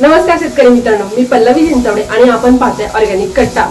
नमस्कार शेतकरी मित्रांनो मी पल्लवी चिंचवडे आणि आपण पाहतोय ऑर्गॅनिक कट्टा.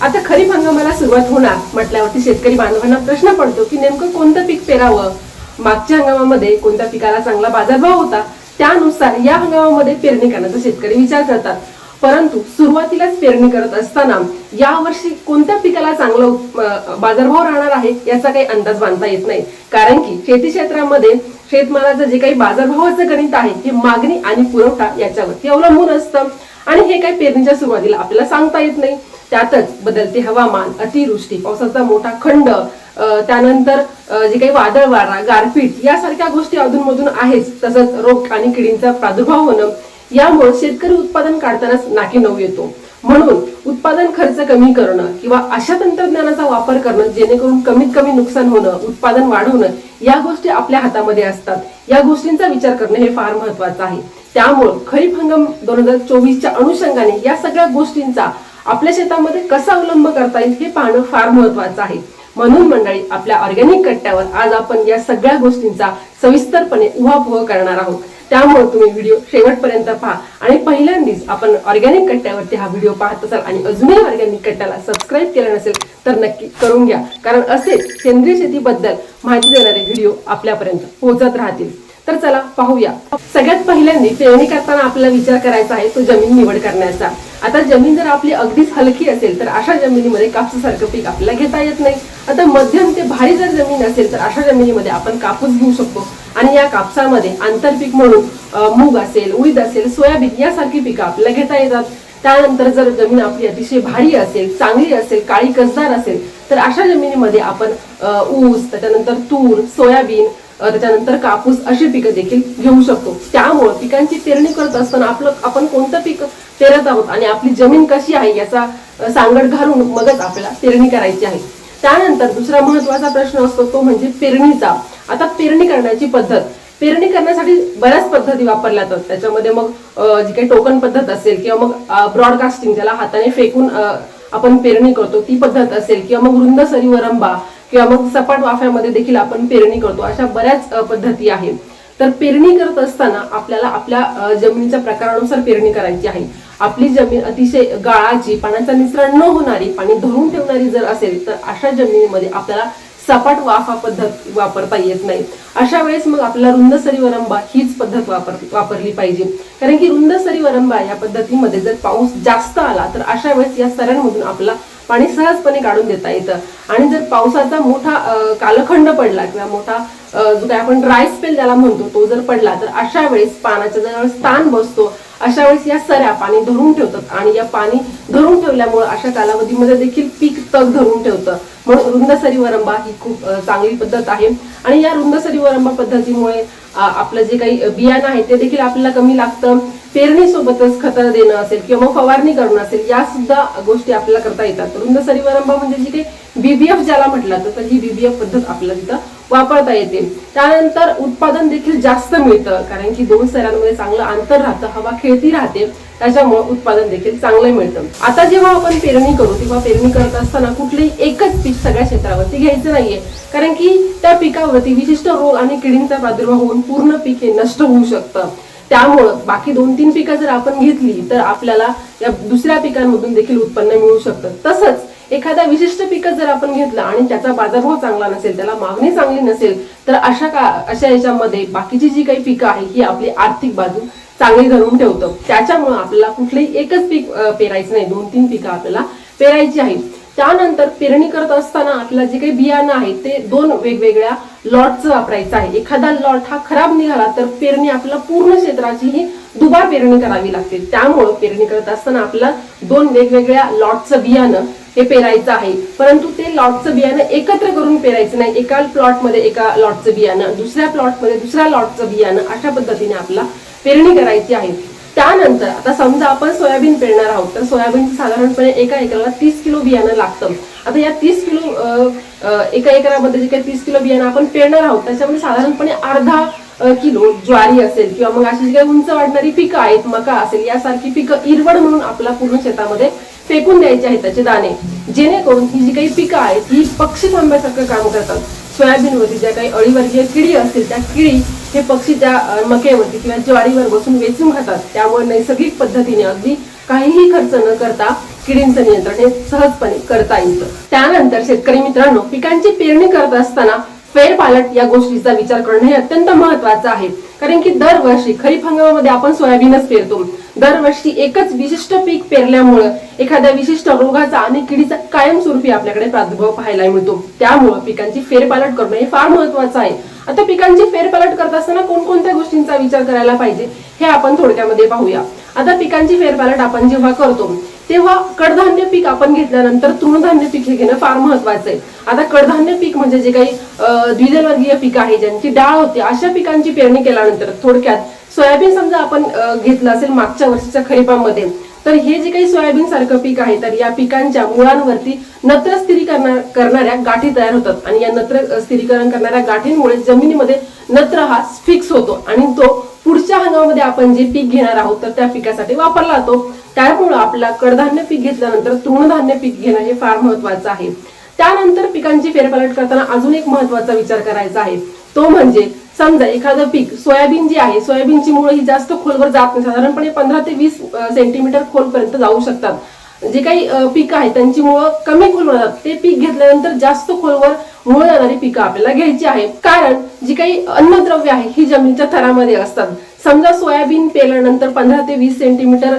आता खरीप हंगामाला सुरुवात होणार म्हटल्यावरती शेतकरी बांधवांना प्रश्न पडतो की नेमकं कोणतं पीक पेरावं? मागच्या हंगामामध्ये कोणत्या पिकाला चांगला बाजारभाव होता? त्यानुसार या हंगामामध्ये पेरणी करण्याचा शेतकरी विचार करतात. परंतु सुरुवातीलाच पेरणी करत असताना यावर्षी कोणत्या पिकाला चांगला बाजारभाव राहणार आहे याचा काही अंदाज बांधता येत नाही. कारण की शेती क्षेत्रामध्ये शेतमालाचं जे काही बाजारभावाचं गणित आहे हे मागणी आणि पुरवठा याच्यावरती अवलंबून असतं. आणि हे काही पेरणीच्या सुरुवातीला आपल्याला सांगता येत नाही. त्यातच बदलते हवामान अतिवृष्टी पावसाचा मोठा खंड अं, त्यानंतर जे काही वादळ वारा गारपीट यासारख्या गोष्टी अधूनमधून आहेच. तसंच रोग आणि किडींचा प्रादुर्भाव होणं यामुळे शेतकरी उत्पादन काढतानाच नाकी नऊ येतो. म्हणून उत्पादन खर्च कमी करणं किंवा अशा तंत्रज्ञानाचा वापर करणं जेणेकरून कमीत कमी नुकसान होणं उत्पादन वाढवणं या गोष्टी आपल्या हातामध्ये असतात. या गोष्टींचा विचार करणं हे फार महत्वाचं आहे. त्यामुळं खरीप हंगाम दोन हजार चोवीसच्या अनुषंगाने या सगळ्या गोष्टींचा आपल्या शेतामध्ये कसा अवलंब करता येईल हे पाहणं फार महत्वाचं आहे. म्हणून मंडळी आपल्या ऑर्गॅनिक कट्ट्यावर आज आपण या सगळ्या गोष्टींचा सविस्तरपणे उहापोह करणार आहोत. त्यामुळे तुम्ही व्हिडिओ शेवटपर्यंत पहा. आणि पहिल्यांदाच आपण ऑर्गॅनिक कट्ट्यावरती हा व्हिडिओ पाहत असाल आणि अजूनही ऑर्गॅनिक कट्ट्याला सबस्क्राईब केला नसेल तर नक्की करून घ्या. कारण असेच सेंद्रिय शेतीबद्दल माहिती देणारे व्हिडिओ आपल्यापर्यंत पोहोचत राहतील. तर चला पाहूया. सगळ्यात पहिल्यांदा पेरणी करताना आपला विचार करायचा आहे तो जमीन निवड करण्याचा. आता जमीन जर आपली अगदीच हलकी असेल तर अशा जमिनीमध्ये कापसासारखं पीक आपल्याला घेता येत नाही. आता मध्यम ते भारी जर जमीन असेल तर अशा जमिनीमध्ये आपण कापूस घेऊ शकतो. आणि या कापसामध्ये आंतरपीक म्हणून अं, मूग असेल उडीद असेल सोयाबीन यासारखी पिकं आपल्याला घेता येतात. त्यानंतर जर जमीन आपली अतिशय भारी असेल चांगली असेल काळी कसदार असेल तर अशा जमिनीमध्ये आपण ऊस त्याच्यानंतर तूर सोयाबीन त्याच्यानंतर कापूस अशी पिकं देखील घेऊ शकतो. त्यामुळे पिकांची पेरणी करत असताना आपलं आपण कोणतं पीक पेरत आहोत आणि आपली जमीन कशी आहे याचा सांगड घालून मगच आपल्याला पेरणी करायची आहे. त्यानंतर दुसरा महत्त्वाचा प्रश्न असतो तो म्हणजे पेरणीचा. आता पेरणी करण्याची पद्धत. पेरणी करण्यासाठी बऱ्याच पद्धती वापरल्या जातात. त्याच्यामध्ये मग जी काही टोकन पद्धत असेल किंवा मग ब्रॉडकास्टिंग ज्याला हाताने फेकून आपण पेरणी करतो ती पद्धत असेल किंवा मग रुंद सरीवरंबा किंवा मग सपाट वाफ्यामध्ये देखील आपण पेरणी करतो अशा बऱ्याच पद्धती आहेत. तर पेरणी करत असताना आपल्याला आपल्या जमिनीच्या प्रकारानुसार पेरणी करायची आहे. आपली जमीन अतिशय गाळाची पाण्याचा निसरण न होणारी पाणी धरून ठेवणारी जर असेल तर अशा जमिनीमध्ये आपल्याला सपाट वाफा पद्धत वापरता येत नाही. अशा वेळेस मग आपल्याला रुंद सरीवरंबा हीच पद्धत वापर वापरली पाहिजे. कारण की रुंद वरंबा या पद्धतीमध्ये जर पाऊस जास्त आला तर अशा वेळेस या सऱ्यांमधून आपला पाणी सहजपणे काढून देता येतं. आणि जर पावसाचा मोठा कालखंड पडला किंवा मोठा जो काय आपण ड्राय स्पेल ज्याला म्हणतो तो जर पडला तर अशा वेळेस पाण्याचा जवळ स्थान बसतो अशा वेळेस या सऱ्या पाणी धरून ठेवतात. आणि या पाणी धरून ठेवल्यामुळे अशा कालावधीमध्ये देखील पीक तग धरून ठेवतं. म्हणून रुंदसरी वरंबा ही खूप चांगली पद्धत आहे. आणि या रुंदसरी वरंबा पद्धतीमुळे आपलं जे काही बियाणं आहे ते देखील आपल्याला कमी लागतं. पेरणीसोबतच खतर खतं देणं असेल किंवा मग फवारणी करणं असेल या सुद्धा गोष्टी आपल्याला करता येतात. रुंदसरी वरंबा म्हणजे जी काही बीबीएफ ज्याला म्हटलं तर ही बीबीएफ पद्धत आपल्याला तिथं वापरता येते. त्यानंतर उत्पादन देखील जास्त मिळतं कारण की दोन सरांमध्ये चांगलं अंतर राहतं हवा खेळती राहते त्याच्यामुळे उत्पादन देखील चांगलं मिळतं. आता जेव्हा आपण पेरणी करू तेव्हा पेरणी करत असताना कुठलंही एकच पीक सगळ्या क्षेत्रावरती घ्यायचं नाहीये. कारण की त्या पिकावरती विशिष्ट रोग आणि किडींचा प्रादुर्भाव होऊन पूर्ण पीक हे नष्ट होऊ शकतं. त्यामुळं बाकी दोन तीन पिकं जर आपण घेतली तर आपल्याला या दुसऱ्या पिकांमधून देखील उत्पन्न मिळू शकतं. तसंच एखादा विशिष्ट पिकं जर आपण घेतलं आणि त्याचा बाजारभाव चांगला नसेल त्याला मागणी चांगली नसेल तर अशा का अशा याच्यामध्ये बाकीची जी काही पिकं आहे ही आपली आर्थिक बाजू चांगली धरून ठेवतं. त्याच्यामुळे आपल्याला कुठलंही एकच पीक पेरायचं नाही. दोन तीन पिकं आपल्याला पेरायची आहेत. त्यानंतर पेरणी करत असताना आपल्याला जे काही बियाणं आहे ते दोन वेगवेगळ्या लॉटचं वापरायचं आहे. एखादा लॉट हा खराब निघाला तर पेरणी आपल्याला पूर्ण क्षेत्राची ही दुबार पेरणी करावी लागते. त्यामुळं पेरणी करत असताना आपल्याला दोन वेगवेगळ्या लॉटचं बियाणं हे पेरायचं आहे. परंतु ते लॉटचं बियाणं एकत्र करून पेरायचं नाही. एका प्लॉटमध्ये एका लॉटचं बियाणं दुसऱ्या प्लॉटमध्ये दुसऱ्या लॉटचं बियाणं अशा पद्धतीने आपला पेरणी करायची आहे. त्यानंतर आता समजा आपण सोयाबीन पेरणार आहोत तर सोयाबीनचं साधारणपणे एका एकराला तीस किलो बियाणं लागतं. आता या तीस किलो अं, एका एकरामध्ये जे काही तीस किलो बियाणं आपण पेरणार आहोत त्याच्यामध्ये साधारणपणे अर्धा किलो ज्वारी असेल किंवा मग अशी जी काही उंच वाढणारी पिकं आहेत मका असेल यासारखी पिकं इरवड म्हणून आपल्या पूर्ण शेतामध्ये फेकून द्यायचे आहेत त्याचे दाणे. जेणेकरून ही जी काही पिकं आहेत ही पक्षी थांब्यासारखं काम करतात. सोयाबीनवरती ज्या काही अळीवर्गीय किडी असतील त्या किडी हे पक्षी त्या मकेवरती मक्यावरती किंवा ज्वारीवर बसून वेचून खातात. त्यामुळे नैसर्गिक पद्धतीने अगदी काहीही खर्च न करता किडींचं नियंत्रण हे सहजपणे करता येतं. त्यानंतर शेतकरी मित्रांनो पिकांची पेरणी करत असताना फेरपालट या गोष्टीचा विचार करणं हे अत्यंत महत्वाचं आहे. कारण की दरवर्षी खरीप हंगामामध्ये आपण सोयाबीनच पेरतो. दरवर्षी एकच विशिष्ट पीक पेरल्यामुळं एखाद्या विशिष्ट रोगाचा आणि किडीचा कायमस्वरूपी आपल्याकडे प्रादुर्भाव पाहायला मिळतो. त्यामुळं पिकांची फेरपालट करणं हे फार महत्वाचं आहे. आता पिकांची फेरपालट करत असताना कोणकोणत्या गोष्टींचा विचार करायला पाहिजे हे आपण थोडक्यामध्ये पाहूया. आता पिकांची फेरपालट आपण जेव्हा करतो तेव्हा कडधान्य पीक आपण घेतल्यानंतर तृणधान्य पीक हे घेणं फार महत्वाचं आहे. आता कडधान्य पीक म्हणजे जे काही अं, पीक आहे ज्यांची डाळ होते अशा पिकांची पेरणी केल्यानंतर थोडक्यात. सोयाबीन समजा आपण घेतलं असेल मागच्या वर्षीच्या खरीपामध्ये तर हे जे काही सोयाबीन सारखं पीक आहे तर या पिकांच्या मुळांवरती नत्र स्थिरीकरण करणाऱ्या गाठी तयार होतात. आणि या नत्र स्थिरीकरण करणाऱ्या गाठींमुळे जमिनीमध्ये नत्र हा फिक्स होतो. आणि तो पुढच्या हंगामामध्ये आपण जे पीक घेणार आहोत तर त्या पिकासाठी वापरला जातो. त्यामुळं आपला कडधान्य पीक घेतल्यानंतर तृणधान्य पीक घेणं हे फार महत्वाचं आहे. त्यानंतर पिकांची फेरपालट करताना अजून एक महत्त्वाचा विचार करायचा आहे. तो म्हणजे समजा एखादं पीक सोयाबीन जी आहे सोयाबीनची मुळं ही जास्त खोलवर जात नाही. साधारणपणे पंधरा ते वीस सेंटीमीटर खोलपर्यंत जाऊ शकतात. जे काही पीक आहेत त्यांची मुळं कमी खोलवर जातात. ते पीक घेतल्यानंतर जास्त खोलवर मुळ जाणारी पिकं आपल्याला घ्यायची आहे कारण जी काही अन्नद्रव्य आहे ही जमिनीच्या थरामध्ये असतात. समजा सोयाबीन पेरल्यानंतर पंधरा ते वीस सेंटीमीटर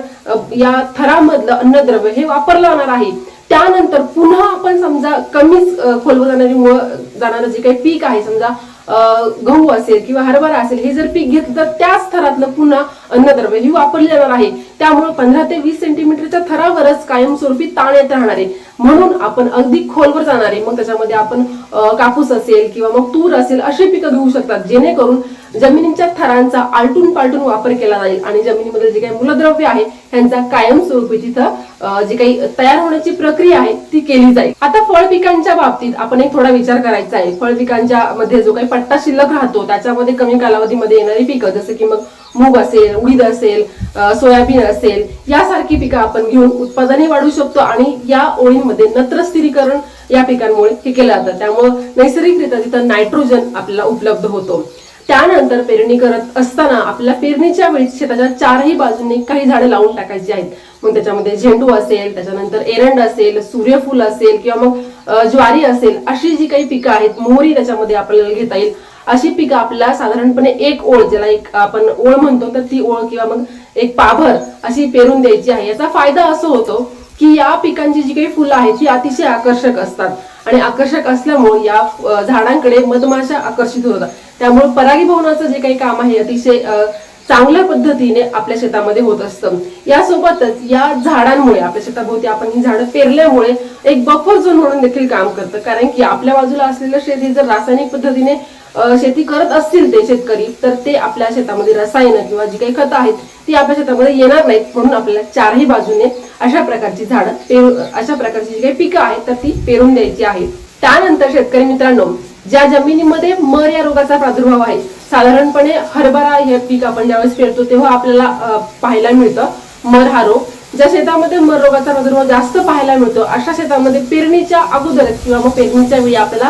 या थरामधलं अन्नद्रव्य हे वापरलं जाणार आहे. त्यानंतर पुन्हा आपण समजा कमीच खोलवर जाणारी मुळ जाणारं जे काही पीक आहे समजा गहू असेल किंवा हरभरा असेल हे जर पीक घेतलं तर त्याच थरातलं पुन्हा अन्नद्रव्य ही वापरली जाणार आहे त्यामुळे पंधरा ते वीस सेंटीमीटरच्या थरावरच कायमस्वरूपी ताण येत राहणार. आहे म्हणून आपण अगदी खोलवर जाणार. आहे मग त्याच्यामध्ये आपण कापूस असेल किंवा मग तूर असेल अशी पिकं घेऊ शकतात. जेणेकरून जमिनीच्या थरांचा आलटून पालटून वापर केला जाईल आणि जमिनीमध्ये जे काही मूलद्रव्य आहे त्यांचा कायमस्वरूपी तिथं जे जी काही तयार होण्याची प्रक्रिया आहे ती केली जाईल. आता फळ पिकांच्या बाबतीत आपण एक थोडा विचार करायचा आहे. फळ पिकांच्या मध्ये जो काही पट्टा शिल्लक राहतो त्याच्यामध्ये कमी कालावधीमध्ये येणारी पिकं जसं की मग मूग असेल उडीद असेल सोयाबीन असेल यासारखी पिकं आपण घेऊन उत्पादनही वाढवू शकतो आणि या ओळींमध्ये नत्र स्थिरीकरण या पिकांमुळे हे केलं जातं. त्यामुळे नैसर्गिकरित्या तिथं नायट्रोजन आपल्याला उपलब्ध होतो. त्यानंतर पेरणी करत असताना आपल्या पेरणीच्या वेळी शेताच्या चारही बाजूंनी काही झाडं लावून टाकायची आहेत. मग त्याच्यामध्ये झेंडू असेल त्याच्यानंतर एरंड असेल सूर्यफूल असेल किंवा मग ज्वारी असेल अशी जी काही पिकं आहेत मोहरी त्याच्यामध्ये आपल्याला घेता येईल. अशी पिकं आपल्याला साधारणपणे एक ओळ ज्याला एक आपण ओळ म्हणतो तर ती ओळ किंवा मग एक पाभर अशी पेरून द्यायची आहे. याचा फायदा असं होतो की या पिकांची जी काही फुलं आहेत ती अतिशय आकर्षक असतात. आणि आकर्षक असल्यामुळे या झाडांकडे मधमाशा आकर्षित होतात. त्यामुळे परागीभवनाचं जे काही काम आहे अतिशय चांगल्या पद्धतीने आपल्या शेतामध्ये होत असतं. यासोबतच या झाडांमुळे आपल्या शेताभोवती आपण ही झाडं पेरल्यामुळे एक बफर झोन म्हणून देखील काम करतं. कारण की आपल्या बाजूला असलेलं शेत हे जर रासायनिक पद्धतीने शेती करत असतील ते शेतकरी तर ते आपल्या शेतामध्ये रसायनं किंवा जी काही खतं आहेत ती आपल्या शेतामध्ये येणार नाहीत म्हणून आपल्याला चारही बाजूने अशा प्रकारची झाडं पेरू अशा प्रकारची जी काही पिकं आहेत तर ती पेरून द्यायची आहेत. त्यानंतर शेतकरी मित्रांनो ज्या जमिनीमध्ये मर या रोगाचा प्रादुर्भाव आहे साधारणपणे हरभरा हे पीक आपण ज्यावेळेस पेरतो तेव्हा आपल्याला पाहायला मिळतं मर हा रोग. ज्या शेतामध्ये मर रोगाचा प्रादुर्भाव जास्त पाहायला मिळतो अशा शेतामध्ये पेरणीच्या अगोदर किंवा मग पेरणीच्या वेळी आपल्याला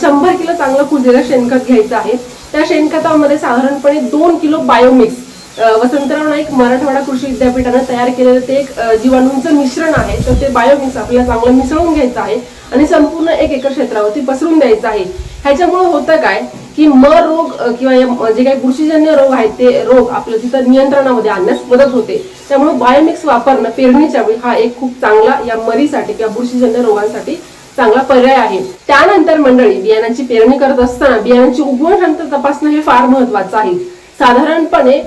शंभर किलो चांगलं कुजलेलं शेणखत घ्यायचं आहे. त्या शेणखतामध्ये साधारणपणे दोन किलो बायोमिक्स वसंतराव नाईक मराठवाडा कृषी विद्यापीठानं तयार केलेलं ते एक जीवाणूंचं मिश्रण आहे. तर ते बायोमिक्स आपल्याला चांगलं मिसळून घ्यायचं आहे आणि संपूर्ण एक एकर क्षेत्रावरती पसरून द्यायचं आहे. ह्याच्यामुळे होतं काय की म रोग किंवा या जे काही बुरशीजन्य रोग आहेत ते रोग आपलं तिथं नियंत्रणामध्ये आणण्यास मदत होते. त्यामुळे बायोमिक्स वापरणं पेरणीच्या वेळी हा एक खूप चांगला या मरीसाठी किंवा बुरशीजन्य रोगांसाठी चांगला पर्याय आहे. त्यानंतर मंडळी बियाणांची पेरणी करत असताना बियाणांची उगवण क्षमता तपासणं हे फार महत्वाचं आहे. साधारणपणे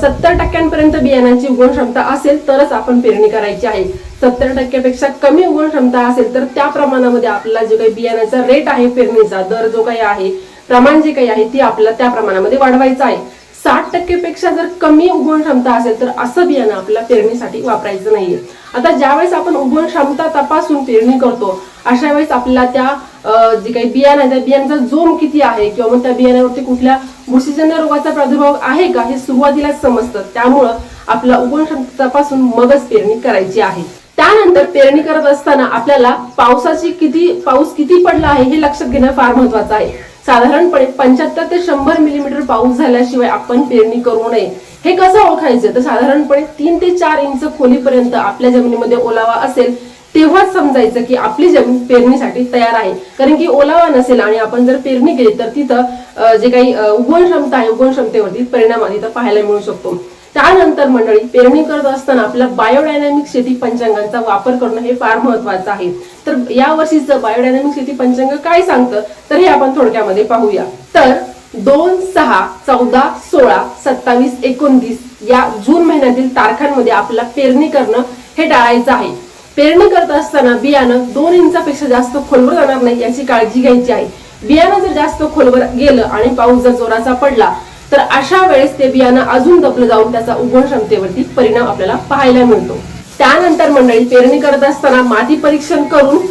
सत्तर टक्क्यांपर्यंत बियाणांची उगवण क्षमता असेल तरच आपण पेरणी करायची आहे. सत्तर टक्क्यापेक्षा कमी उगवण क्षमता असेल तर त्या प्रमाणामध्ये आपल्याला जो काही बियाण्याचा रेट आहे पेरणीचा दर जो काही आहे प्रमाण जे काही आहे ती आपल्याला त्या प्रमाणामध्ये वाढवायचं आहे. साठ टक्केपेक्षा जर कमी उगवण क्षमता असेल तर असं बियाणं आपल्याला पेरणीसाठी वापरायचं नाहीये. आता ज्यावेळेस आपण उगवण क्षमता तपासून पेरणी करतो अशा वेळेस आपल्याला त्या जे काही बियाणं आहे त्या बियाण्याचा जोम किती आहे किंवा मग त्या बियाण्यावरती कुठल्या बुरशीजन्य रोगाचा प्रादुर्भाव आहे का हे सुरुवातीला समजतं. त्यामुळं आपला उगवण क्षमता तपासून मगच पेरणी करायची आहे. त्यानंतर पेरणी करत असताना आपल्याला पावसाची किती पाऊस किती पडला आहे हे लक्षात घेणं फार महत्वाचं आहे. साधारणपणे पंच्याहत्तर ते शंभर मिलीमीटर पाऊस झाल्याशिवाय आपण पेरणी करू नये. हे कसं ओळखायचं? तर साधारणपणे तीन ते चार इंच खोलीपर्यंत आपल्या जमिनीमध्ये ओलावा असेल तेव्हाच समजायचं की आपली जमीन पेरणीसाठी तयार आहे. कारण की ओलावा नसेल आणि आपण जर पेरणी केली तर तिथं जे काही उगवण क्षमता आहे उगवण क्षमतेवरती परिणाम तिथं पाहायला मिळू शकतो. त्यानंतर मंडळी पेरणी करत असताना आपल्या बायोडायनामिक शेती पंचांगाचा वापर करणं हे फार महत्वाचं आहे. तर या वर्षीचं बायोडायनामिक शेती पंचांग काय सांगतं? तर हे आपण थोडक्यामध्ये पाहूया. तर दोन सहा चौदा सोळा सत्तावीस एकोणतीस या जून महिन्यातील तारखांमध्ये आपला पेरणी करणं हे टाळायचं आहे. पेरणी करत असताना बियाणं दोन इंचापेक्षा जास्त खोलवर जाणार नाही याची काळजी घ्यायची आहे. बियाणं जर जास्त खोलवर गेलं आणि पाऊस जर जोराचा पडला तर अशा वेळेस ते बियाणं अजून दबलं जाऊन त्याचा उगवण क्षमतेवरती परिणाम आपल्याला पाहायला मिळतो. त्यानंतर मंडळी पेरणी करत असताना माती परीक्षण करून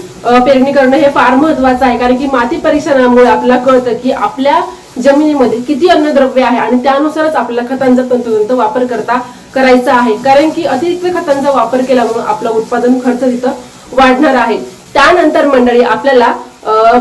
पेरणी करणं हे फार महत्वाचं आहे. कारण की माती परीक्षणामुळे आपल्याला कळतं की आपल्या जमिनीमध्ये किती अन्नद्रव्य आहे आणि त्यानुसारच आपल्याला खतांचा तंतोतंत वापर करता करायचा आहे. कारण की अतिरिक्त खतांचा वापर केल्यामुळे आपलं उत्पादन खर्च तिथं वाढणार आहे. त्यानंतर मंडळी आपल्याला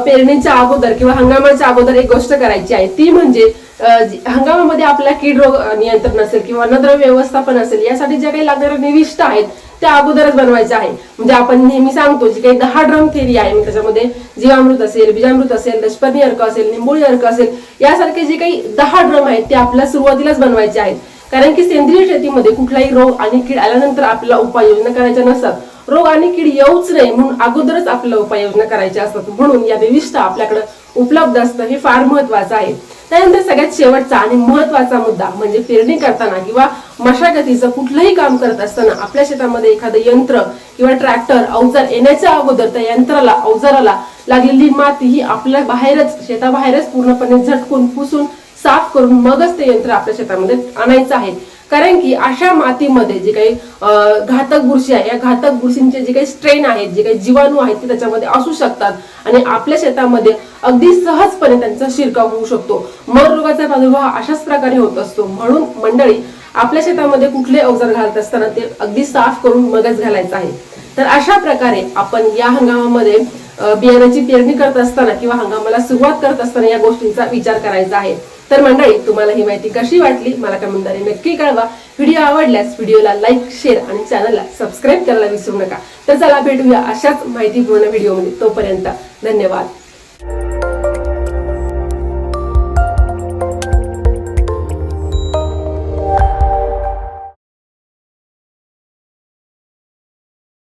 पेरणीच्या अगोदर किंवा हंगामाच्या अगोदर एक गोष्ट करायची आहे. ती म्हणजे हंगामामध्ये आपल्या कीड रोग नियंत्रण असेल किंवा नद्र व्यवस्थापन असेल यासाठी ज्या काही लागणाऱ्या निविष्ट आहेत त्या अगोदरच बनवायच्या आहे. म्हणजे आपण नेहमी सांगतो जी काही दहा ड्रम थेरी आहे त्याच्यामध्ये जीवामृत असेल बीजामृत असेल दशपर्णी अर्क असेल निंबोळी अर्क असेल यासारखे जे काही दहा ड्रम आहेत ते आपल्या सुरुवातीलाच बनवायचे आहेत. कारण की सेंद्रिय शेतीमध्ये कुठलाही रोग आणि कीड आल्यानंतर आपल्याला उपाययोजना करायच्या नसतात. रोग आणि कीड येऊच नये म्हणून अगोदरच आपल्याला उपाययोजना करायच्या असतात. म्हणून या विविष्ट आपल्याकडे उपलब्ध असतं. हे फार महत्वाचं आहे. त्यानंतर सगळ्यात शेवटचा आणि महत्त्वाचा मुद्दा म्हणजे पेरणी करताना किंवा मशागतीचं कुठलंही काम करत असताना आपल्या शेतामध्ये एखादं यंत्र किंवा ट्रॅक्टर अवजार येण्याच्या अगोदर त्या यंत्राला अवजाराला लागलेली माती ही आपल्या बाहेरच शेताबाहेरच पूर्णपणे झटकून पुसून साफ करून मगच ते यंत्र आपल्या शेतामध्ये आणायचं आहे. कारण की अशा मातीमध्ये जे काही घातक बुरशी आहे या घातक बुरशींचे जे काही स्ट्रेन आहेत जे काही जीवाणू आहेत ते त्याच्यामध्ये असू शकतात. आणि आपल्या शेतामध्ये अगदी सहजपणे त्यांचा शिरकाव होऊ शकतो. मर रोगाचा प्रादुर्भाव अशाच प्रकारे होत असतो. म्हणून मंडळी आपल्या शेतामध्ये कुठले अवजार घालत असताना ते अगदी साफ करून मगच घालायचं आहे. तर अशा प्रकारे आपण या हंगामामध्ये बियाण्याची पेरणी करत असताना किंवा हंगामाला सुरुवात करत असताना या गोष्टींचा विचार करायचा आहे. तर मंडळी तुम्हाला ही माहिती कशी वाटली? मला कमेंटद्वारे नक्की कळवा. व्हिडिओ आवडल्यास व्हिडिओला लाईक शेअर आणि चॅनलला सबस्क्राईब करायला विसरू नका. तर चला भेटूया अशाच माहितीपूर्ण व्हिडिओमध्ये तोपर्यंत धन्यवाद.